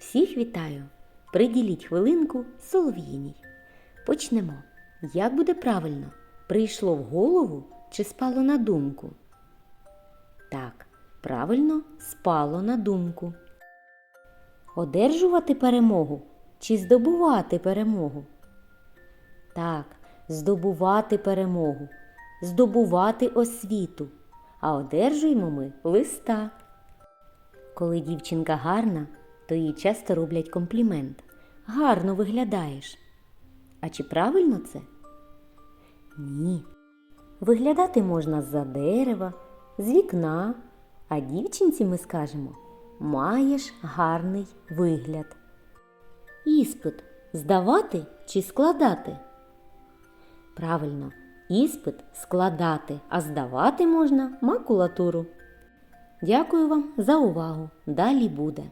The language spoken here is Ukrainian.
Всіх вітаю! Приділіть хвилинку солов'їній. Почнемо. Як буде правильно? Прийшло в голову чи спало на думку? Так, правильно спало на думку. Одержувати перемогу чи здобувати перемогу? Так, здобувати перемогу, здобувати освіту. А одержуємо ми листа. Коли дівчинка гарна, то їй часто роблять комплімент. Гарно виглядаєш. А чи правильно це? Ні. Виглядати можна з-за дерева, з вікна, а дівчинці ми скажемо маєш гарний вигляд. Іспит здавати чи складати? Правильно, іспит складати, а здавати можна макулатуру. Дякую вам за увагу. Далі буде.